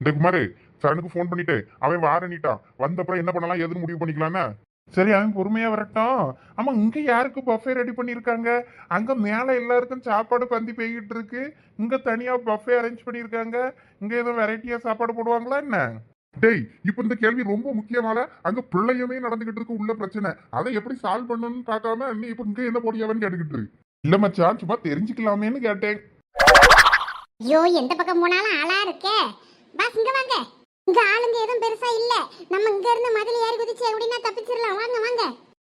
இந்த குமாரு சரணுக்கு ஃபோன் பண்ணிட்டு அவன் வாரணிட்டான் வந்தப்புறம் என்ன பண்ணலாம் எதுன்னு முடிவு பண்ணிக்கலாம்னா? சரி அவன் பொறுமையா வரட்டும். ஆமா இங்க யாருக்கு பஃபே ரெடி பண்ணிருக்காங்க? அங்க மேல எல்லாருக்கும் சாப்பாடு பந்தி பெய்கிட்டு இருக்கு. இங்க தனியா பஃபே அரேஞ்ச் பண்ணிருக்காங்க. இங்க எதுவும் வெரைட்டியா சாப்பாடு போடுவாங்களா என்ன? டேய் இப்ப இந்த கேள்வி ரொம்ப முக்கியமான அங்க பிள்ளையுமே நடந்துகிட்டு இருக்கு உள்ள பிரச்சனை. அதை எப்படி சால்வ் பண்ணணும்னு பார்க்காம நீ இப்ப இங்க என்ன போடியாவன்னு கேட்டுக்கிட்டு இருக்கு இல்ல மச்சான் சும்மா தெரிஞ்சுக்கலாமேன்னு கேட்டேன். ஐயோ எந்த பக்கம் போனாலும் ஆளா இருக்கே. பாஸ் இங்க வாங்க. இங்க ஆளுங்க எதுவும் பெருசா இல்ல. நம்ம இங்க இருந்து மதில் ஏறி குதிச்சு எப்படின்னா தப்பிச்சிடலாம். வாங்க வாங்க.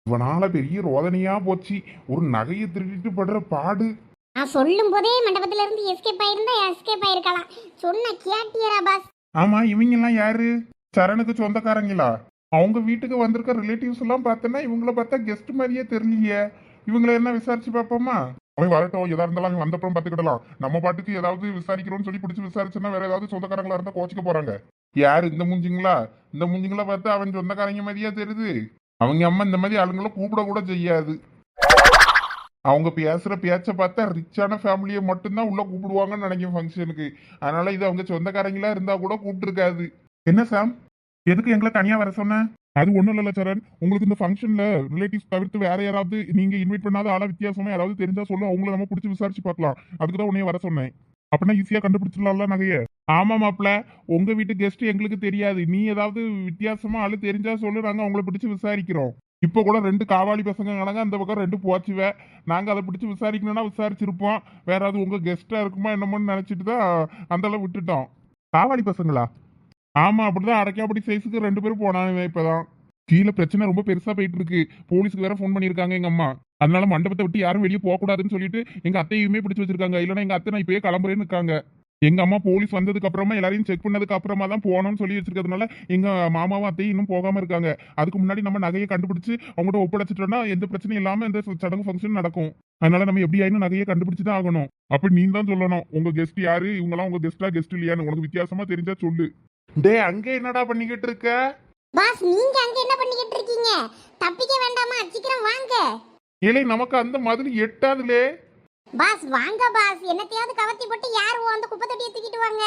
இவனால பெரிய ரோதனையா போச்சு. ஒரு நகையை திருடிட்டு படுற பாடு. நான் சொல்லும் போதே மண்டபத்துல இருந்து எஸ்கேப் ஆயிருந்தா எஸ்கேப் ஆயிருக்கலாம். சொன்ன கேட்டியரா பாஸ். ஆமா இவங்க எல்லாம் யாரு? சரணுக்கு சொந்தக்காரங்களா? அவங்க வீட்டுக்கு வந்திருக்க ரிலேட்டிவ்ஸ் எல்லாம் பார்த்தேன்னா இவங்கள பார்த்தா கெஸ்ட் மாதிரியே தெரியலையே. இவங்கள என்ன விசாரிச்சு பார்ப்போமா? அவன் வரட்டும் எதா இருந்தாலும் அவன் வந்தப்புறம் பாத்துக்கிடலாம் நம்ம பாட்டுக்கு ஏதாவது விசாரிக்கிறோம்னு சொல்லி பிடிச்சி விசாரிச்சுன்னா வேற ஏதாவது சொந்தக்காரங்களா இருந்தா கோச்சிக்க போறாங்க. யாரு இந்த மூஞ்சிங்களா? இந்த மூஞ்சிங்களா பார்த்தா அவன் சொந்தக்காரங்க மாதிரியா தெரியுது. அவங்க அம்மா இந்த மாதிரி ஆளுங்களை கூப்பிட கூட செய்யாது. அவங்க பேசுற பேச்ச பார்த்தா ரிச்சான ஃபேமிலியை மட்டும்தான் உள்ள கூப்பிடுவாங்கன்னு நினைக்கும் ஃபங்க்ஷனுக்கு அதனால இது அவங்க சொந்தக்காரங்களா இருந்தா கூட கூப்பிட்டுருக்காது. என்ன சாம்? எதுக்கு எங்களை தனியா வர சொன்ன? அது ஒன்றும் இல்லைல்ல சரண். உங்களுக்கு இந்த ஃபங்க்ஷனில் ரிலேட்டிவ்ஸ் தவிர்த்து வேற யாராவது நீங்கள் இன்வைட் பண்ணாத ஆளா வித்தியாசமா யாராவது தெரிஞ்சா சொல்ல அவங்கள நம்ம பிடிச்சி விசாரிச்சு பார்க்கலாம். அதுக்கு தான் உன்னைய வர சொன்னேன். அப்படின்னா ஈஸியாக கண்டுபிடிச்சிடலாம்ல நகையை? ஆமா மாப்பிள உங்க வீட்டு கெஸ்ட் எங்களுக்கு தெரியாது. நீ ஏதாவது வித்தியாசமா ஆளு தெரிஞ்சா சொல்லு நாங்க அவங்கள பிடிச்சு விசாரிக்கிறோம். இப்போ கூட ரெண்டு காவாளி பசங்க கணங்க அந்த பக்கம் ரெண்டு போச்சுவே. நாங்க அதை பிடிச்சு விசாரிக்கணும்னா விசாரிச்சிருப்போம். வேற அது உங்க கெஸ்டா இருக்குமா என்னமோன்னு நினைச்சிட்டு தான் அந்த அளவு விட்டுட்டோம். காவாளி பசங்களா? ஆமா அப்படிதான் அரைக்காப்படி சைஸுக்கு ரெண்டு பேரும் போனாங்க இப்பதான். கீழே பிரச்சனை ரொம்ப பெருசா போயிட்டு இருக்கு போலீஸ்க்கு வேற ஃபோன் பண்ணிருக்காங்க எங்க அம்மா. அதனால மண்டபத்தை விட்டு யாரும் வெளியே போக கூடாதுன்னு சொல்லிட்டு எங்க அத்தையுமே பிடிச்சு வச்சிருக்காங்க. இல்லைன்னா எங்க அத்தை நான் இப்பயே கிளம்புறேன்னு இருக்காங்க. எங்க அம்மா போலீஸ் வந்ததுக்கு அப்புறமா எல்லாரையும் செக் பண்ணதுக்கு அப்புறமா தான் போனோம்னு சொல்லி வச்சிருக்கிறதுனால எங்க மாமாவும் அத்தையும் இன்னும் போகாம இருக்காங்க. அதுக்கு முன்னாடி நம்ம நகையை கண்டுபிடிச்சு அவங்கள்ட்ட ஒப்படைச்சிட்டோம்னா எந்த பிரச்சனையும் இல்லாம எந்த சடங்கு ஃபங்க்ஷன் நடக்கும். அதனால நம்ம எப்படி ஆயினும் நகையை கண்டுபிடிச்சு தான் ஆகணும். அப்படி நீ தான் சொல்லணும். உங்க கெஸ்ட் யாரு? இவங்களாம் உங்க கெஸ்டா கெஸ்ட் இல்லையான்னு. உனக்கு வித்தியாசமா தெரிஞ்சா சொல்லு. டே அங்க என்னடா பண்ணிக்கிட்டு இருக்க? பாஸ் நீங்க அங்க என்ன பண்ணிக்கிட்டு இருக்கீங்க? தப்பிக்க வேண்டாமா? சீக்கிரம் வாங்க. இலை நமக்கு அந்த மாதிரி எட்டாதுலே. பாஸ் வாங்க பாஸ். என்னத்தையாவது கவத்தி போட்டு யாருவோம் அந்த குப்பை தொட்டியை தூக்கிட்டு வாங்க?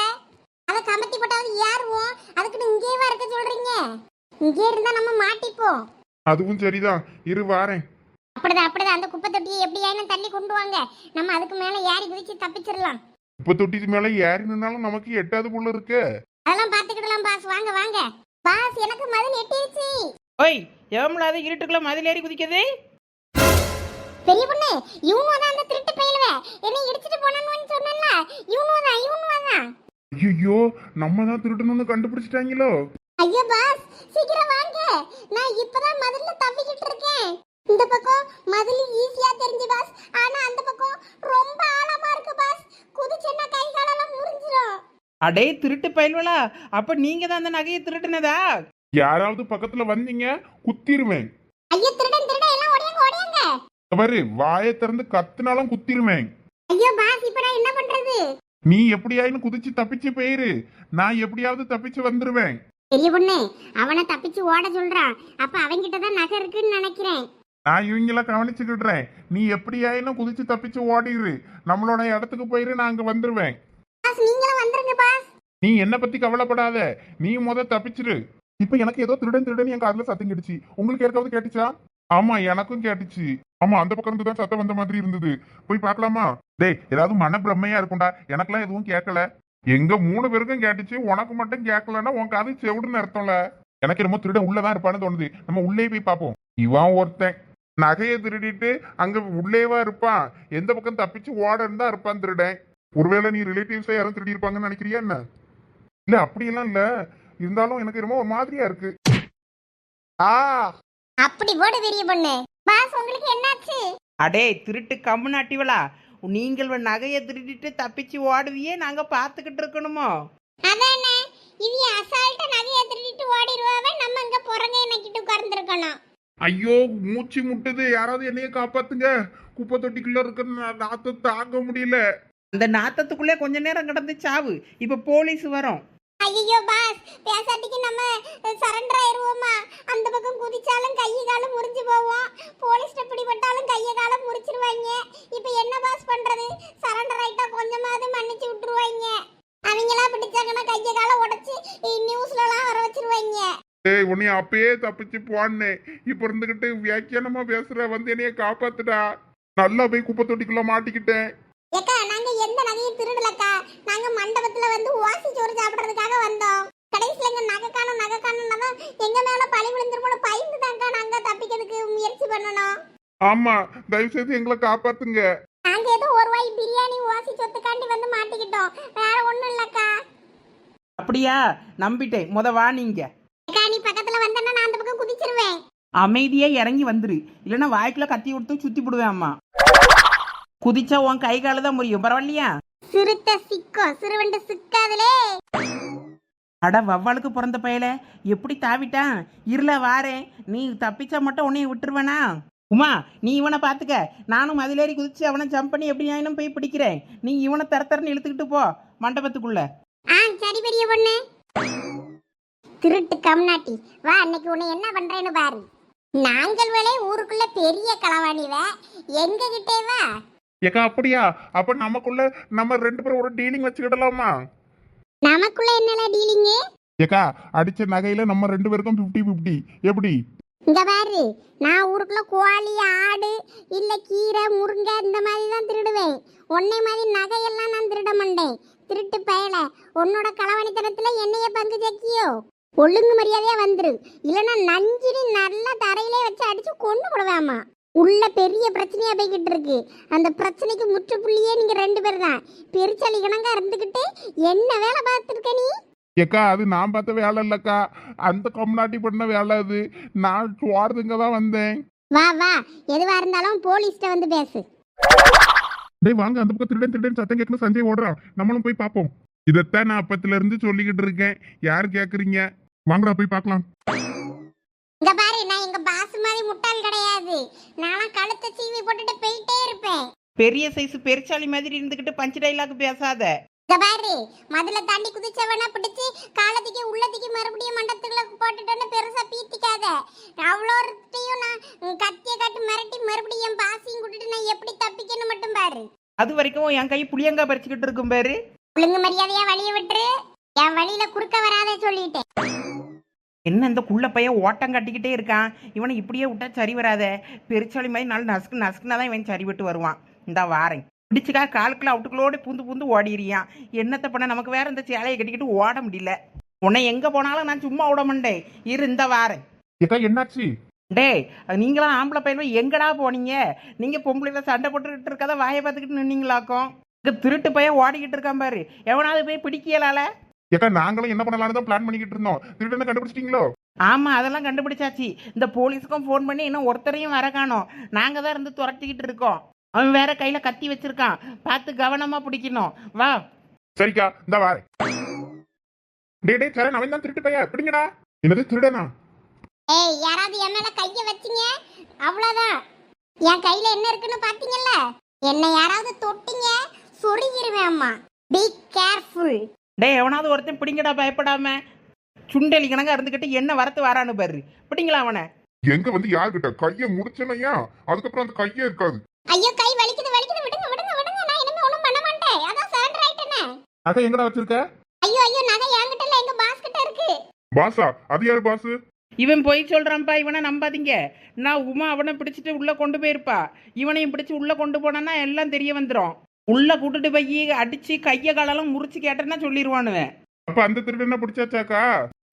அதை கமத்தி போட்டாவது யாருவோம் அதுக்குன்னு இங்கேயேவா இருக்க சொல்றீங்க? இங்கே இருந்தா நம்ம மாட்டிப்போம். அதுவும் சரிதான். இரு வாரேன். அப்படிதான் அப்படிதான். அந்த குப்பை தொட்டியை எப்படியாயினும் தள்ளி கொண்டு வாங்க. நம்ம அதுக்கு மேல ஏறி குதிச்சு தப்பிச்சிடலாம். இப்ப தொட்டிக்கு மேல ஏறி நின்னாலும் நமக்கு எட்டாவது புள்ள இருக்கு. அதெல்லாம் பாத்துக்கிடலாம் பாஸ் வாங்க வாங்க. பாஸ் எனக்கு மதில் எட்டிருச்சு ஓய் எவமில்லாத இருட்டுக்குள்ள மதில் ஏறி குதிக்குது? பெரிய பொண்ணு இவனு தான் அந்த திருட்டு பயிலுவ. என்னை இடிச்சிட்டு போனான்னு சொன்னேன்ல. இவனு தான் இவனு தான் ஐயோ நம்ம தான் திருடணும்னு கண்டுபிடிச்சிட்டாங்களோ? ஐயோ பாஸ் சீக்கிரம் வாங்க. நான் இப்பதான் மதில்ல தவிக்கிட்டு இருக்கேன். இந்த பக்கம் மதில் ஈஸியா தெரிஞ்சு பாஸ் ஆனா அந்த பக்கம் ரொம்ப ஆழமா இருக்கு பாஸ் குதிச்சேன்னா கை காலெல்லாம் முறிஞ்சிரும். அடே திருட்டு பயல்வலா அப்ப நீங்க தான் அந்த நகையை திருட்டுனதா? யாராவது பக்கத்துல வந்தீங்க குத்திருவேன். ஐயோ திருடன் திருடன் எல்லாம் ஓடியாங்க ஓடியாங்க. பாரு வாயை திறந்து கத்துனாலும் குத்திருவேன். ஐயோ பாஸ் இப்ப நான் என்ன பண்றது? நீ எப்படியாயின்னு குதிச்சு தப்பிச்சு போயிரு. நான் எப்படியாவது தப்பிச்சு வந்துருவேன். பெரிய பொண்ணு அவனை தப்பிச்சு ஓட சொல்றான் அப்ப அவன்கிட்ட தான் நகை இருக்குன்னு நினைக்கிறேன். நான் இவங்கள கவனிச்சுக்கிடுறேன். நீ எப்படியாயினும் குதிச்சு தப்பிச்சு ஓடிரு. நம்மளோட இடத்துக்கு போயிரு நான் அங்க வந்துருவேன். பாஸ் நீங்களும் வந்துருங்க பாஸ். நீ என்ன பத்தி கவலைப்படாத. நீ முத தப்பிச்சிரு. இப்ப எனக்கு ஏதோ திருடன் திருடன் என் காதுல சத்தம் கேட்டுச்சு உங்களுக்கு ஏற்காவது கேட்டுச்சா? ஆமா எனக்கும் கேட்டுச்சு. ஆமா அந்த பக்கம் இருந்து தான் சத்தம் வந்த மாதிரி இருந்தது. போய் பார்க்கலாமா? டேய் ஏதாவது மன பிரம்மையா இருக்கும்டா. எனக்கெல்லாம் எதுவும் கேட்கல. எங்க மூணு பேருக்கும் கேட்டுச்சு. உனக்கு மட்டும் கேட்கலன்னா உன் காது செவிடுன்னு அர்த்தம்ல. எனக்கு என்னமோ திருடன் உள்ளதான் இருப்பான்னு தோணுது. நம்ம உள்ளே போய் பார்ப்போம். இவன் ஒருத்தன். நகையை திருடிட்டு அங்க உள்ளேவா இருப்பான். எந்த பக்கம் தப்பிச்சு ஓடன்னு தான் இருப்பான் திருடன். ஒருவேளை நீ ரிலேட்டிவ்ஸா யாரும் திருடி இருப்பாங்கன்னு நினைக்கிறியா என்ன? இல்ல அப்படியெல்லாம் இல்ல. இருந்தாலும் எனக்கு ரொம்ப ஒரு மாதிரியா இருக்கு. ஆ. அப்படி போடு பெரிய பொண்ணு. பாஸ் உங்களுக்கு என்னாச்சு? அடே திருட்டு கம்மு நாட்டிவலா நீங்கள் நகையை திருடிட்டு தப்பிச்சு ஓடுவியே நாங்க பார்த்துக்கிட்டு இருக்கணுமோ? அதானே? இவ அசால்ட்டா நகையை திருடிட்டு ஓடிடுவாவே? நம்ம இங்க புறங்க நக்கிட்டு உட்கார்ந்துருக்கணும். ஐயோ மூச்சு முட்டுது. யாராவது என்னைய காப்பாத்துங்க. குப்பை தொட்டிக்குள்ள இருக்கிற நாத்தை தாங்க முடியல. அந்த நாத்தத்துக்குள்ளே கொஞ்ச நேரம் கிடந்து சாவு. இப்ப போலீஸ் வரும். ஐயோ பாஸ் பேசாட்டிக்கு நம்ம சரண்டர் ஆயிருவோமா? அந்த பக்கம் குதிச்சாலும் கை காலும் முறிஞ்சு போவோம். போலீஸ்ட பிடிபட்டாலும் கையை காலம் முறிச்சிருவாங்க. இப்போ என்ன பாஸ் பண்றது? சரண்டர் ஆயிட்டா கொஞ்சமாவது மன்னிச்சு விட்டுருவாங்க. அவங்களா பிடிச்சாங்கன்னா கையை காலை உடைச்சு நியூஸ்லலாம் வர வச்சிருவாங்க. ஏய் உன்னைய அப்பயே தப்பிச்சு போனே இப்ப இருந்துகிட்டு வியாக்கியானமா பேசுற வந்து என்னைய காப்பாத்துடா. நல்லா போய் குப்பை தொட்டிக்குள்ள மாட்டிக்கிட்டேன். ஏக்கா நாங்க எந்த நகையும் திருடலக்கா. நாங்க மண்டபத்துல வந்து ஓசி சோறு சாப்பிடுறதுக்காக வந்தோம். கடைசியில எங்க நகை காணும் நகை காணும்னா எங்க மேல பழி விழுந்துருமோன்னு பயந்து தாங்க நாங்க தப்பிக்கிறதுக்கு முயற்சி பண்ணணும். ஆமா தயவு செய்து எங்களை காப்பாத்துங்க. நாங்க ஏதோ ஒரு வாய் பிரியாணி ஓசி சொத்துக்காண்டி வந்து மாட்டிக்கிட்டோம். வேற ஒண்ணும் இல்லக்கா. அப்படியா? நம்பிட்டேன். முத வா நீங்க. அக்கா நீ பக்கத்துல வந்தேன்னா நான் அந்த பக்கம் குதிச்சிருவேன். அமைதியா இறங்கி வந்துரு. இல்லைன்னா வாய்க்குள்ள கத்தி கொடுத்து சுத்தி போடுவேன் அம்மா. குதிச்சா உன் கை கால தான் முறியும். பரவாயில்லையா? சிறுத்தை சிக்கும் சிறுவண்டு சிக்காதுலே அட வவ்வாலுக்கு பிறந்த பயல. எப்படி தாவிட்டான் இருல வாரேன் நீ தப்பிச்சா மட்டும் உன்னைய விட்டுருவேனா? உமா நீ இவனை பார்த்துக்க நானும் மதிலேறி குதிச்சு அவனை ஜம்ப் பண்ணி எப்படி ஆயினும் போய் பிடிக்கிறேன். நீ இவனை தர தரன்னு இழுத்துக்கிட்டு போ மண்டபத்துக்குள்ள. ஆ சரி பெரிய பொண்ணு. திருட்டு கம்நாட்டி. வா அன்னைக்கு உன்னை என்ன பண்றேன்னு பாரு. நாங்கள் வேலை ஊருக்குள்ள பெரிய களவாணிவ. எங்க கிட்டே வா. ஏக்கா அப்படியா? அப்ப நமக்குள்ள நம்ம ரெண்டு பேரும் ஒரு டீலிங் வச்சுக்கிடலாமா? நமக்குள்ள என்னல டீலிங்கு ஏக்கா அடிச்ச நகையில நம்ம ரெண்டு பேருக்கும் 50 50 எப்படி? இங்க பாரு நான் ஊருக்குள்ள கோழி ஆடு இல்ல கீரை முருங்கை இந்த மாதிரி தான் திருடுவேன். உன்னை மாதிரி நகையெல்லாம் நான் திருட மாட்டேன். திருட்டு பயல. உன்னோட களவாணித்தனத்துல என்னைய பங்கு ஜக்கியோ ஒழுங்கு மரியாதையா வந்துரு. இல்லைன்னா நஞ்சினி நல்லா தரையிலே வச்சு அடிச்சு கொண்டு போடுவேமா உள்ள பெரிய பிரச்சனையா போய்கிட்டு இருக்கு. அந்த பிரச்சனைக்கு முற்றுப்புள்ளியே நீங்க ரெண்டு பேர் தான். பெருச்சாளி கணங்கா இருந்துகிட்டு என்ன வேலை பார்த்துருக்க நீ? ஏக்கா அது நான் பார்த்த வேலை இல்லக்கா. அந்த கம்நாட்டி பண்ண வேலை அது. நான் சுவாரதுங்க தான் வந்தேன். வா வா. எதுவா இருந்தாலும் போலீஸ்ட்ட வந்து பேசு. டேய் வாங்க. அந்த பக்கம் திருடன் திருடன் சத்தம் கேட்கணும். சஞ்சய் ஓடுறான். நம்மளும் போய் பார்ப்போம். இதைத்தான் நான் அப்பத்துல இருந்து சொல்லிக்கிட்டு இருக்கேன். யார் கேக்குறீங்க? வாங்கடா போய் பார்க்கலாம். முட்டாள் கிடையாது. நான்லாம் கழுத்தை சீவி போட்டுட்டு போயிட்டே இருப்பேன். பெரிய சைஸ் பெருச்சாளி மாதிரி இருந்துக்கிட்டு பஞ்சு டைலாக் பேசாத. இங்க பாரு மதுல தாண்டி குதிச்சவன பிடிச்சு காலத்துக்கு உள்ளத்துக்கு மறுபடியும் மண்டத்துக்குள்ள போட்டுட்டோன்னு பெருசா பீத்திக்காத. அவ்வளோத்தையும் நான் கத்திய காட்டு மிரட்டி மறுபடியும் என் பாசையும் கூட்டிட்டு நான் எப்படி தப்பிக்கணும் மட்டும் பாரு. அது வரைக்கும் என் கை புளியங்கா பறிச்சுக்கிட்டு இருக்கும் பாரு. ஒழுங்கு மரியாதையா வழிய விட்டுரு. என் வழியில குறுக்க வராதே சொல்லிட்டேன். என்ன இந்த குள்ள பையன் ஓட்டம் கட்டிக்கிட்டே இருக்கான்? இவனை இப்படியே விட்டா சரி வராத. பெருச்சாளி மாதிரி நாள் நசுக்கு நசுக்குனா தான் இவன் சரி விட்டு வருவான். இந்த வாரேன். பிடிச்சிக்கா காலுக்குள்ள அவுட்டுக்குள்ளோட பூந்து பூந்து ஓடிடுறியான் என்னத்தை பண்ண? நமக்கு வேற இந்த சேலையை கட்டிக்கிட்டு ஓட முடியல. உன்னை எங்க போனாலும் நான் சும்மா விட மாட்டேன். இரு இந்த வாரேன். ஏக்கா என்னாச்சு? டேய் அது நீங்களாம் ஆம்பளை பையன் எங்கடா போனீங்க? நீங்க பொம்பளைல சண்டை போட்டுக்கிட்டு இருக்கத வாயை பார்த்துக்கிட்டு நின்னீங்களாக்கும்? திருட்டு பையன் ஓடிக்கிட்டு இருக்கான் பாரு. எவனாவது போய் பிடிக்கலால ஏக்கா நாங்களும் என்ன பண்ணலாம்னு தான் பிளான் பண்ணிக்கிட்டு இருந்தோம். திருடனை கண்டுபிடிச்சிட்டீங்களோ? ஆமா அதெல்லாம் கண்டுபிடிச்சாச்சு. இந்த போலீஸுக்கும் ஃபோன் பண்ணி இன்னும் ஒருத்தரையும் வர காணோம். நாங்க தான் இருந்து துரத்திக்கிட்டு இருக்கோம். அவன் வேற கையில கத்தி வச்சிருக்கான். பார்த்து கவனமா பிடிக்கணும். வா. சரிக்கா இந்த வாரேன். டேய் டேய் சரண் அவன் தான் திருட்டு பையா பிடிங்கடா. என்னது திருடனா? ஏய் யாராவது என் மேல கைய வச்சீங்க? அவ்வளவுதான். என் கையில என்ன இருக்குன்னு பாத்தீங்கல்ல? என்னை யாராவது தொட்டீங்க? சொருகிருவேன் அம்மா. பி கேர்ஃபுல் டேய் எவனாவது ஒருத்தன் பிடிங்கடா பயப்படாம. சுண்டலி கணக்கா இருந்துக்கிட்டு என்ன வரத்து வரான்னு பாரு. பிடிங்களா அவனை? எங்க வந்து யார்கிட்ட? கைய முடிச்சனையா அதுக்கப்புறம் அந்த கையே இருக்காது. ஐயோ கை வலிக்குது வலிக்குது. விடுங்க விடுங்க விடுங்க. நான் இனிமே ஒண்ணும் பண்ண மாட்டேன். அதான் சரண்டர் ஆயிட்டேனே நகை எங்கடா வச்சிருக்க? ஐயோ ஐயோ நகை என்கிட்ட இல்ல. எங்க பாஸ் கிட்ட இருக்கு. பாஸா? அது யாரு பாஸ் இவன் போய் சொல்றான்ப்பா. இவனை நம்பாதீங்க. நான் உமா அவனை பிடிச்சிட்டு உள்ள கொண்டு போயிருப்பா. இவனையும் பிடிச்சு உள்ள கொண்டு போனான்னா எல்லாம் தெரிய வந்துடும் உள்ள கூட்டிட்டு போய் அடிச்சு கைய காலெல்லாம் முறிச்சு கேட்டேன்னா சொல்லிடுவானுவன் அப்ப அந்த திருடனை பிடிச்சாச்சாக்கா?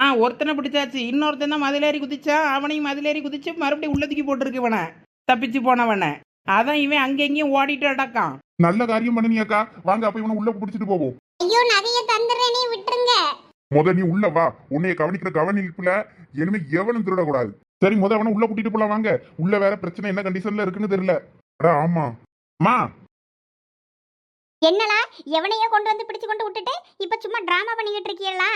ஆ ஒருத்தனை பிடிச்சாச்சு. இன்னொருத்தன் தான் மதிலேறி குதிச்சான் அவனையும் மதிலேறி குதிச்சு மறுபடியும் உள்ளதுக்கு போட்டிருக்கு இவனை. தப்பிச்சு போனவனை. அதான் இவன் அங்கெங்கேயும் ஓடிட்டு அடக்கான் நல்ல காரியம் பண்ணினியாக்கா. வாங்க அப்ப இவனை உள்ள பிடிச்சிட்டு போவோம். ஐயோ நகைய தந்துடுறேனே விட்டுருங்க. முத நீ உள்ள வா. உன்னைய கவனிக்கிற கவனிப்புல இனிமே எவனும் திருடக்கூடாது. சரி முத அவனை உள்ள கூட்டிட்டு போலாம் வாங்க. உள்ள வேற பிரச்சனை என்ன கண்டிஷன்ல இருக்குன்னு தெரியல. அட ஆமா. மா என்னடா எவனையோ கொண்டு வந்து பிடிச்சு கொண்டு விட்டுட்டு இப்ப சும்மா டிராமா பண்ணிக்கிட்டு இருக்கீங்களா?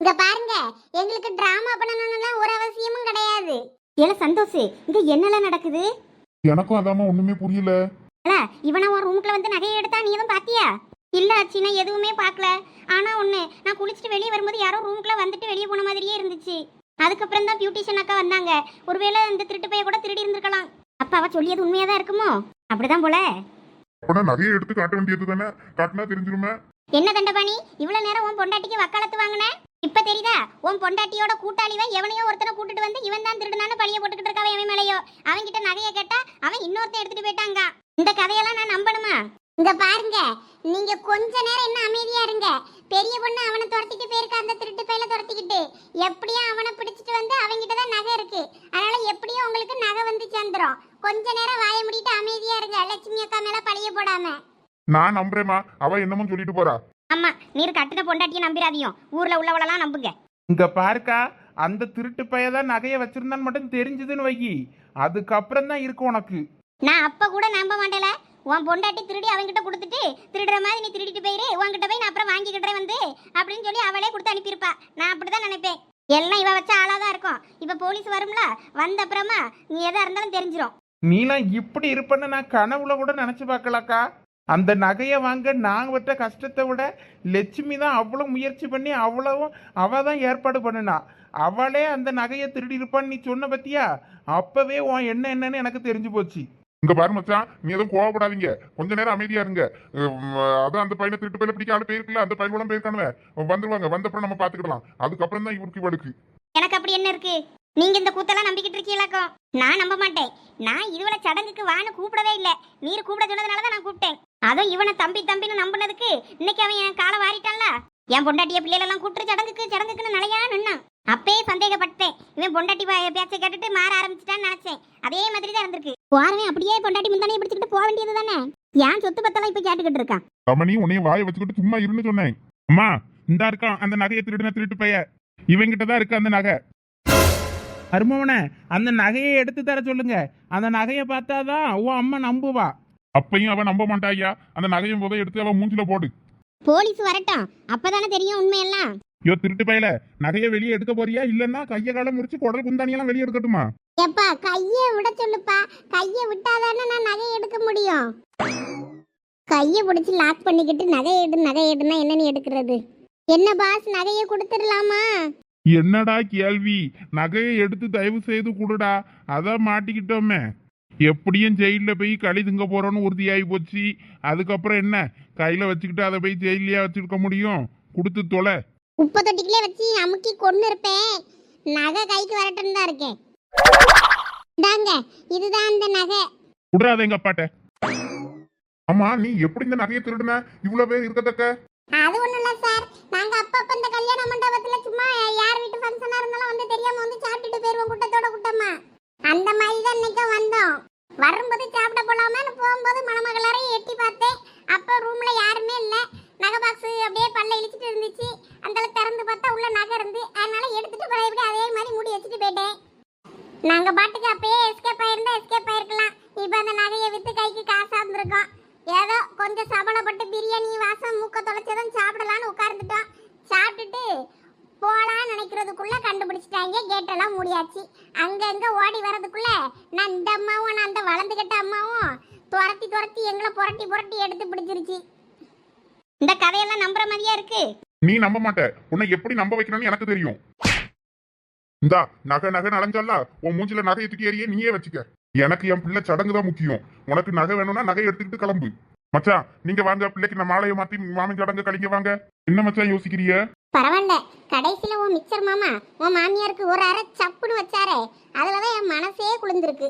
இங்க பாருங்க எங்களுக்கு டிராமா பண்ணணும்லாம் ஒரு அவசியமும் கிடையாது. ஏல சந்தோஷ் இங்க என்னலாம் நடக்குது? எனக்கும் அதாம ஒண்ணுமே புரியல. இவன உன் ரூமுக்குள்ள வந்து நகையை எடுத்தா நீ எதுவும் பாத்தியா? இல்ல ஆச்சி நான் எதுவுமே பார்க்கல ஆனா ஒண்ணு நான் குளிச்சுட்டு வெளியே வரும்போது யாரோ ரூமுக்குள்ள வந்துட்டு வெளியே போன மாதிரியே இருந்துச்சு. அதுக்கப்புறம் தான் பியூட்டிஷியன் அக்கா வந்தாங்க. ஒருவேளை இந்த திருட்டு பைய கூட திருடி இருந்திருக்கலாம். அப்ப அவ சொல்லியது உண்மையா தான் இருக்குமோ? அப்படிதான் போல. அப்பனா நகையை எடுத்து காட்ட வேண்டியது தானே? காட்டினா தெரிஞ்சிருமே. என்ன தண்டபாணி? இவ்வளவு நேரம் உன் பொண்டாட்டிக்கு வக்காலத்து வாங்கின? இப்ப தெரியுதா? உன் பொண்டாட்டியோட கூட்டாளிவன் எவனையோ ஒருத்தனை கூட்டிட்டு வந்து இவன் தான் திருடுனான்னு பழிய போட்டுக்கிட்டு இருக்கவன் எவன் மேலையோ? அவன் கிட்ட நகைய கேட்டா அவன் இன்னொருத்தன் எடுத்துட்டு போயிட்டாங்க. இந்த கதையெல்லாம் நான் நம்பணுமா? இங்க பாருங்க. நீங்க கொஞ்ச நேரம் என்ன அமைதியா இருங்க. பெரிய பொண்ணு அவனை துரத்திட்டு போயிருக்க அந்த திருட்டு பையில துரத்திக்கிட்டு. எப்படியும் அவனை பிடிச்சிட்டு வந்து அவன்கிட்ட தான் நகை இருக்கு. அதனால எப்படியும் உங்களுக்கு நகை வந்து சேர்ந்துரும். கொஞ்ச நேரம் வாய முடிட்டு அமைதியா இருங்க லட்சுமி அக்கா மேல பழிய போடாம. நான் நம்புறேம்மா. அவ என்னமோ சொல்லிட்டு போறா. ஆமா நீர் கட்டின பொண்டாட்டியை நம்பிராதியும் ஊர்ல உள்ளவளெல்லாம் நம்புங்க. இங்க பாருக்கா அந்த திருட்டு பைய தான் நகையை வச்சிருந்தான்னு மட்டும் தெரிஞ்சதுன்னு வைக்கி அதுக்கப்புறம் தான் இருக்கு உனக்கு. நான் அப்ப கூட நம்ப மாட்டேல. உன் பொண்டாட்டி திருடி அவன்கிட்ட கொடுத்துட்டு திருடுற மாதிரி நீ திருடிட்டு போயிரு. உன்கிட்ட போய் நான் அப்புறம் வாங்கிக்கிட்டே வந்து அப்படின்னு சொல்லி அவளே கொடுத்து அனுப்பியிருப்பா. நான் அப்படிதான் நினைப்பேன். எல்லாம் இவ வச்ச ஆளாதான் இருக்கும். இப்ப போலீஸ் வரும்ல வந்த அப்புறமா நீ எதா இருந்தாலும் தெரிஞ்சிரும். நீலாம் இப்படி இருப்பேன்னு நான் கனவுல கூட நினைச்சு பார்க்கலக்கா. அந்த நகையை வாங்க நாங்க விட்ட கஷ்டத்தை விட லட்சுமி தான் அவ்வளோ முயற்சி பண்ணி அவ்வளவும் அவ தான் ஏற்பாடு பண்ணினா. அவளே அந்த நகையை திருடி இருப்பான்னு நீ சொன்ன பத்தியா? அப்பவே உன் என்ன என்னன்னு எனக்கு தெரிஞ்சு போச்சு. இங்க பாரு மச்சான் நீ எதுவும் கோவப்படாதீங்க. கொஞ்ச நேரம் அமைதியா இருங்க. அதான் அந்த பையனை திருட்டு பையில பிடிக்க ஆளு போயிருக்குல்ல அந்த பையன் கூட போயிருக்கானுவ வந்துருவாங்க வந்தப்புறம் நம்ம பாத்துக்கிடலாம் அதுக்கப்புறம் தான் இவருக்கு இவளுக்கு. எனக்கு அப்படி என்ன இருக்கு? நீங்க இந்த கூத்தெல்லாம் நம்பிக்கிட்டு இருக்கீங்களாக்கும் நான் நம்ப மாட்டேன். நான் இதுவரை சடங்குக்கு வான்னு கூப்பிடவே இல்ல. நீர் கூப்பிட சொன்னதுனால தான் நான் கூப்பிட்டேன். அதுவும் இவனை தம்பி தம்பின்னு நம்பினதுக்கு இன்னைக்கு அவன் என் காலை வாரிட்டான்ல? என் பொண்டாட்டிய பிள்ளைகளெல்லாம் கூப்பிட்டு சடங்குக்கு சடங்குக்குன்னு நிலையா நின்னான். அப்பயே சந்தேகப்பட்டேன் இவன் பொண்டாட்டி பேச்சை கேட்டுட்டு மாற ஆரம்பிச்சிட்டான்னு நினைச்சேன். அதே மாதிரி தான் இருந்திருக்கு. போறவன் அப்படியே பொண்டாட்டி முந்தானே பிடிச்சிக்கிட்டு போக வேண்டியது தானே? ஏன் சொத்து பத்தெல்லாம் இப்ப கேட்டுக்கிட்டு இருக்கான்? ரமணி உன்னைய வாயை வச்சுக்கிட்டு சும்மா இருந்து சொன்னேன். அம்மா இந்தா இருக்கான் அந்த நகையை திருடுன திருட்டு பைய. இவங்கிட்ட தான் இருக்கு அந்த நகை. அருமவனே அந்த நகையை எடுத்து தர சொல்லுங்க. அந்த நகையை பார்த்தாதான் உன் அம்மா நம்புவா. அப்பையும் அவன் நம்ப மாட்டா ஐயா. அந்த நகையும் போதை எடுத்து அவன் மூஞ்சில போடு. போலீஸ் வரட்டும். அப்பதானே தெரியும் உண்மையெல்லாம். ஐயோ திருட்டு பையல. நகையை வெளியே எடுக்க போறியா? இல்லன்னா கைய காலம் முறிச்சு குடல் குந்தானியெல்லாம் வெளியே எடுக்கட்டுமா? எப்பா கையை விட சொல்லுப்பா. கையை விட்டாதானே நான் நகை எடுக்க முடியும். கையை பிடிச்சி லாக் பண்ணிக்கிட்டு நகை எடு நகை எடுனா என்னன்னு எடுக்கிறது? என்ன பாஸ் நகையை கொடுத்துடலாமா? என்னடா கேள்வி? நகையை எடுத்து தயவு செய்து கொடுடா. அதான் மாட்டிக்கிட்டோமே. எப்படியும் ஜெயில போய் களி திங்க போறோம்னு உறுதியாகி போச்சு. அதுக்கப்புறம் என்ன? கையில வச்சுக்கிட்டு அதை போய் ஜெயிலையா வச்சிருக்க முடியும்? கொடுத்து தொலை. உப்பை தொட்டிக்கிலே வச்சு அமுக்கி கொண்டு இருப்பேன். நகை கைக்கு வரட்டும் தான் இருக்கேன். இந்தாங்க இதுதான் அந்த நகை. விடுறாத எங்க அப்பாட்ட. ஆமா நீ எப்படி இந்த நகையை திருடுன? இவ்வளவு பேர் இருக்கத்தக்க. அது ஒண்ணும் இல்ல சார் நாங்க அப்பப்ப இந்த கல்யாண மண்டபத்துல சும்மா யார் வீட்டு ஃபங்க்ஷனா இருந்தாலும் வந்து தெரியாம வந்து சாப்பிட்டுட்டு போயிருவோம் கூட்டத்தோட கூட்டமா? அந்த மாதிரி தான் இன்னைக்கு வந்தோம். வரும்போது சாப்பிட போலாமான்னு போகும்போது மணமகளாரையும் எட்டி பார்த்தேன். அப்போ ரூம்ல யாருமே இல்லை. நகை பாக்ஸ் அப்படியே பல்ல இழிச்சிட்டு இருந்துச்சு. அந்த திறந்து பார்த்தா உள்ள நகை இருந்து. அதனால எடுத்துட்டு பழையபடி அதே மாதிரி மூடி வச்சுட்டு போயிட்டேன். நாங்க பாட்டுக்கு அப்பயே எஸ்கேப் ஆயிருந்தா எஸ்கேப் ஆயிருக்கலாம். இப்போ அந்த நகையை வித்து கைக்கு காசா இருந்திருக்கோம் ஏதோ கொஞ்சம் சபலப்பட்டு பிரியாணி வாசம் மூக்க தொலைச்சதும் சாப்பிடலான்னு உட்கார்ந்துட்டோம். சாப்பிட்டுட்டு போலான்னு நினைக்கிறதுக்குள்ள கண்டுபிடிச்சிட்டாங்க. கேட்டெல்லாம் மூடியாச்சு. அங்கங்க ஓடி வரதுக்குள்ள நான் இந்த அம்மாவும் நான் அந்த வளர்ந்துகிட்ட அம்மாவும் துரத்தி துரத்தி எங்களை புரட்டி புரட்டி எடுத்து பிடிச்சிருச்சு. இந்த கதையெல்லாம் நம்புற மாதிரியா இருக்கு? நீ நம்ப மாட்ட. உன்னை எப்படி நம்ப வைக்கணும்னு எனக்கு தெரியும். இந்தா நகை நகை நலஞ்சல்ல உன் மூஞ்சில நகையை தூக்கி எறிய நீயே வச்சுக்க. எனக்கு என் பிள்ளை சடங்கு தான் முக்கியம். உனக்கு நகை வேணும்னா நகை எடுத்துக்கிட்டு கிளம்பு. மச்சான் நீங்க வாங்க பிள்ளைக்கு நான் மாலையை மாத்தி மாமன் சடங்கு கழிக்க வாங்க. என்ன மச்சான் யோசிக்கிறிய பரவாயில்ல. கடைசியில உன் மிச்சர் மாமா உன் மாமியாருக்கு ஒரு அரை சப்புன்னு வச்சாரே அதுலதான் என் மனசே குளிர்ந்திருக்கு.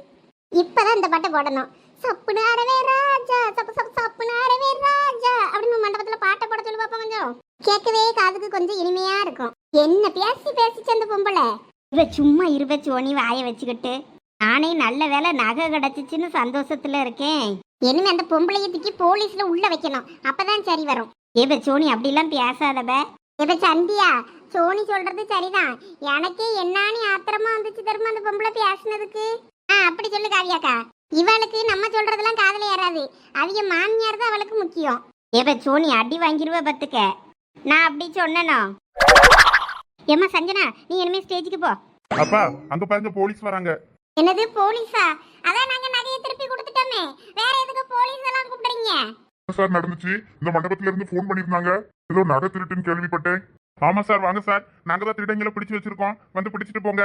இப்பதான் இந்த பாட்டை போடணும். சப்புனு அரவே ராஜா சப்பு சப்பு சப்புனு அரவே ராஜா அப்படின்னு மண்டபத்துல பாட்டை போட சொல்லி பார்ப்போம் கொஞ்சம் கேட்கவே காதுக்கு கொஞ்சம் இனிமையா இருக்கும். என்ன பேசி பேசிச்சு அந்த பொம்பளை. இவ சும்மா இருவ சோனி வாய வச்சுக்கிட்டு நானே நல்ல வேலை நகை கிடைச்சிச்சுன்னு சந்தோஷத்துல இருக்கேன். இனிமே அந்த பொம்பளையை தூக்கி போலீஸ்ல உள்ள வைக்கணும். அப்பதான் சரி வரும். ஏப சோனி அப்படிலாம் பேசாதப ஏப சந்தியா சோனி சொல்றது சரிதான். எனக்கே என்னானி ஆத்திரமா வந்துச்சு தெரியுமா அந்த பொம்பளை பேசுனதுக்கு? ஆ அப்படி சொல்லு காவியாக்கா. இவளுக்கு நம்ம சொல்றதெல்லாம் காதல ஏறாது. அவங்க மாமியார் தான் அவளுக்கு முக்கியம். ஏப சோனி அடி வாங்கிருவ பத்துக்க. நான் அப்படி சொன்னனோ? ஏம்மா சஞ்சனா நீ இனிமே ஸ்டேஜுக்கு போ. அப்பா அங்க பாருங்க போலீஸ் வராங்க. என்னது போலீஸா? அதான் நாங்க நகையை திருப்பி கொடுத்துட்டோமே. வேற எதுக்கு போலீஸ் எல்லாம் கூப்பிடுறீங்க? சார் நடந்துச்சு. இந்த மண்டபத்துல இருந்து ஃபோன் பண்ணிருந்தாங்க ஏதோ நகை திருட்டுன்னு கேள்விப்பட்டேன். ஆமா சார் வாங்க சார். நாங்க தான் திருடங்களை பிடிச்சு வச்சிருக்கோம். வந்து பிடிச்சிட்டு போங்க.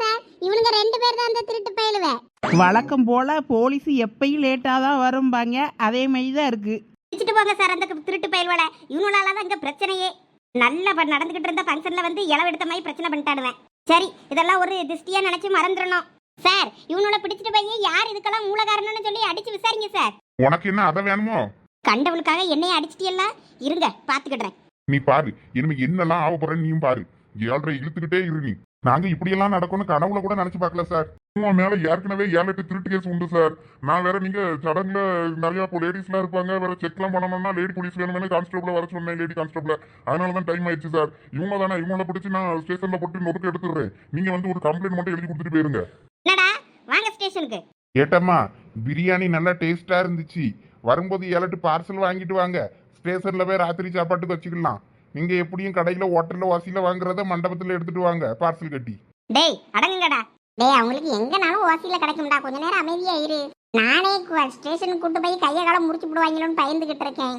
சார். இவனுங்க ரெண்டு பேர் தான் அந்த திருட்டு பயலுவே. வழக்கம் போல போலீஸ் எப்பயும் லேட்டாக தான் வரும்பாங்க. அதே மாதிரி தான் இருக்கு. பிடிச்சிட்டு போங்க சார் அந்த திருட்டு பயல்வலை இவனால தான் இங்க பிரச்சனையே. நல்ல ப- நடந்துகிட்டு இருந்த ஃபங்க்ஷன்ல வந்து இளவு எடுத்த மாதிரி பிரச்சனை பண்ணிட்டாடுவேன் சரி இதெல்லாம் ஒரு திஷ்டியா நினைச்சு மறந்துடணும். சார் இவனோட பிடிச்சிட்டு போய் யார் இதுக்கெல்லாம் மூல காரணம்னு சொல்லி அடிச்சு விசாரிங்க சார். உனக்கு என்ன அதை வேணுமோ? கண்டவனுக்காக என்னைய அடிச்சிட்டியல்ல? இருங்க பாத்துக்கிடுறேன். நீ பாரு இனிமே என்னெல்லாம் ஆக போறேன்னு நீயும் பாரு. ஏழரை இழுத்துக்கிட்டே இரு நீ. நாங்க இப்படியெல்லாம் நடக்கும்னு கனவுல கூட நினைச்சு பார்க்கல சார். உன் மேல ஏற்கனவே ஏழு எட்டு திருட்டு கேஸ் உண்டு சார். நான் வேற நீங்க சடங்குல நிறைய லேடிஸ் எல்லாம் இருப்பாங்க வேற செக் எல்லாம் பண்ணணும்னா லேடி போலீஸ் வேணும்னு கான்ஸ்டபிள் வர சொன்னேன் லேடி கான்ஸ்டபிள் அதனால தான் டைம் ஆயிடுச்சு சார். இவங்க தானே இவங்கள பிடிச்சி நான் ஸ்டேஷன்ல போட்டு நொறுக்கு எடுத்துடுறேன். நீங்க வந்து ஒரு கம்ப்ளைண்ட் மட்டும் எழுதி கொடுத்துட்டு போயிருங்க. என்னடா? வாங்க ஸ்டேஷனுக்கு. ஏட்டம்மா பிரியாணி நல்லா டேஸ்டா இருந்துச்சு. வரும்போது ஏழட்டு பார்சல் வாங்கிட்டு வாங்க. ஸ்டேஷன்ல போய் ராத்திரி சாப்பாட்டுக்கு வச்சுக்கலாம். நீங்க எப்படியும் கடையில ஹோட்டல்ல வாசியில வாங்குறத மண்டபத்துல எடுத்துட்டு வாங்க பார்சல் கட்டி. டேய் அடங்குங்கடா. டேய் அவங்களுக்கு எங்கனாலும் ஓசியில கிடைக்கும்டா. கொஞ்ச நேரம் அமைதியா இரு. நானே ஸ்டேஷனுக்கு கூட்டு போய் கைய காலம் முடிச்சு விடுவாங்களோன்னு பயந்துகிட்டு இருக்கேன்.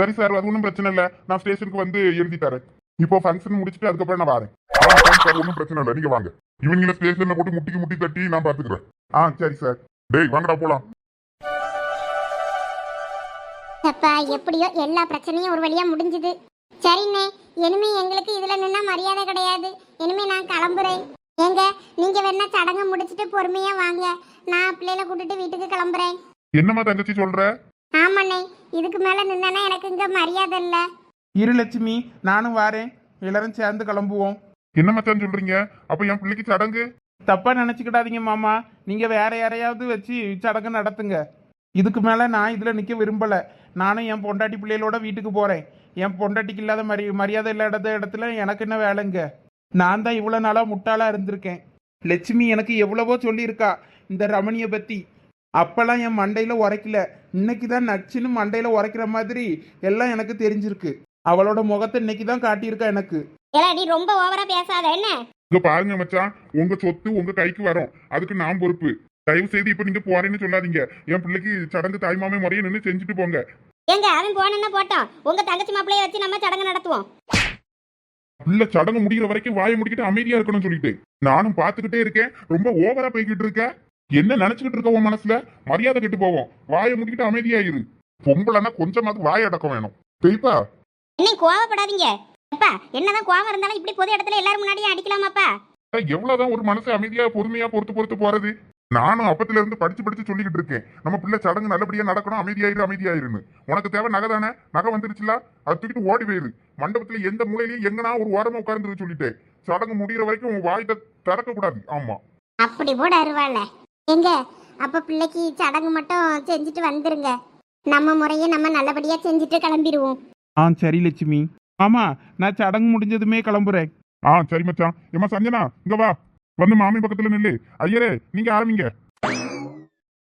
சரி சார் அது ஒன்றும் பிரச்சனை இல்லை. நான் ஸ்டேஷனுக்கு வந்து எழுதி தரேன். இப்போ ஃபங்க்ஷன் முடிச்சுட்டு அதுக்கப்புறம் நான் வரேன். சரி சார் ஒன்றும் பிரச்சனை இல்லை. நீங்க வாங்க. இவங்கள ஸ்டேஷன்ல போட்டு முட்டிக்கு முட்டி தட்டி நான் பாத்துக்கிறேன். ஆ சரி சார். டேய் வாங்கடா போலாம். அப்பா எப்படியோ எல்லா பிரச்சனையும் ஒரு வழியா முடிஞ்சுது. சரிண்ணே இனிமே எங்களுக்கு இதுல நின்னா மரியாதை கிடையாது. இனிமே நான் கிளம்புறேன். ஏங்க நீங்க வேணா சடங்கு முடிச்சிட்டு பொறுமையா வாங்க. நான் பிள்ளைல கூட்டிட்டு வீட்டுக்கு கிளம்புறேன். என்னம்மா தங்கச்சி சொல்ற? ஆமாண்ணே. இதுக்கு மேல நின்னா எனக்கு இங்க மரியாதை இல்ல. இரு லட்சுமி நானும் வாரேன். எல்லாரும் சேர்ந்து கிளம்புவோம். என்ன மச்சான் சொல்றீங்க? அப்ப என் பிள்ளைக்கு சடங்கு? தப்பா நினைச்சுக்கிடாதீங்க மாமா. நீங்க வேற யாரையாவது வச்சு சடங்கு நடத்துங்க. இதுக்கு மேல நான் இதுல நிக்க விரும்பல. நானும் என் பொண்டாட்டி பிள்ளைகளோட வீட்டுக்கு போறேன். என் பொண்டாட்டிக்கு இல்லாத மரி மரியாதை இல்லாத இடத்துல எனக்கு என்ன வேலைங்க? நான் தான் இவ்வளோ நாளா முட்டாளா இருந்திருக்கேன். லட்சுமி எனக்கு எவ்வளவோ சொல்லியிருக்கா இந்த ரமணியை பத்தி. அப்பெல்லாம் என் மண்டையில உரைக்கல. இன்னைக்கு தான் நச்சுன்னு மண்டையில உரைக்கிற மாதிரி எல்லாம் எனக்கு தெரிஞ்சிருக்கு. அவளோட முகத்தை இன்னைக்கு தான் காட்டியிருக்கா எனக்கு. ஏலா நீ ரொம்ப ஓவரா பேசாத என்ன? இங்க பாருங்க மச்சான் உங்க சொத்து உங்க கைக்கு வரும். அதுக்கு நான் பொறுப்பு. தயவு செய்து இப்ப நீங்க போறேன்னு சொல்லாதீங்க. என் பிள்ளைக்கு சடங்கு தாய்மாமே முறையை நின்று செஞ்சுட்டு போங்க. எங்க அவன் போனா போட்டோம். உங்க தங்கச்சி மாப்பிளைய வச்சு நம்ம சடங்கு நடத்துவோம். பிள்ளை சடங்கு முடிகிற வரைக்கும் வாயை முடிக்கிட்டு அமைதியா இருக்கணும்னு சொல்லிட்டு. நானும் பாத்துக்கிட்டே இருக்கேன். ரொம்ப ஓவரா போய்கிட்டு இருக்க. என்ன நினைச்சுக்கிட்டு இருக்க உன் மனசுல? மரியாதை கெட்டு போவோம். வாயை முடிக்கிட்டு அமைதியா இரு. பொம்பளைன்னா கொஞ்சமாவது வாய் அடக்கம் வேணும். பெய்ப்பா என்ன கோவப்படாதீங்க. அப்பா என்னதான் கோவம் இருந்தாலும் இப்படி பொது இடத்துல எல்லாரும் முன்னாடியும் அடிக்கலாமாப்பா? எவ்வளவுதான் ஒரு மனசு அமைதியா பொறுமையா பொறுத்து பொறுத்து போறது? நானும் அப்பத்துல இருந்து படிச்சு படிச்சு சொல்லிக்கிட்டு இருக்கேன். நம்ம பிள்ளை சடங்கு நல்லபடியா நடக்கணும் அமைதியாயிரு அமைதியாயிருன்னு. உனக்கு தேவை நகை தானே? நகை வந்துருச்சுல? அது தூக்கிட்டு ஓடி போயிரு. மண்டபத்துல எந்த மூலையிலயும் எங்கனா ஒரு ஓரமா உட்கார்ந்து சொல்லிட்டேன். சடங்கு முடிகிற வரைக்கும் உன் வாய் திறக்க கூடாது ஆமா. அப்படி போட அருவாள. எங்க அப்ப பிள்ளைக்கு சடங்கு மட்டும் செஞ்சுட்டு வந்துருங்க. நம்ம முறையை நம்ம நல்லபடியா செஞ்சுட்டு கிளம்பிடுவோம் ஆ சரி லட்சுமி. ஆமா நான் சடங்கு முடிஞ்சதுமே கிளம்புறேன். ஆ சரி மச்சான். ஏமா சஞ்சனா இங்க வா. வந்து மாமி பக்கத்துல நில்லு. ஐயரே நீங்க ஆரம்பிங்க.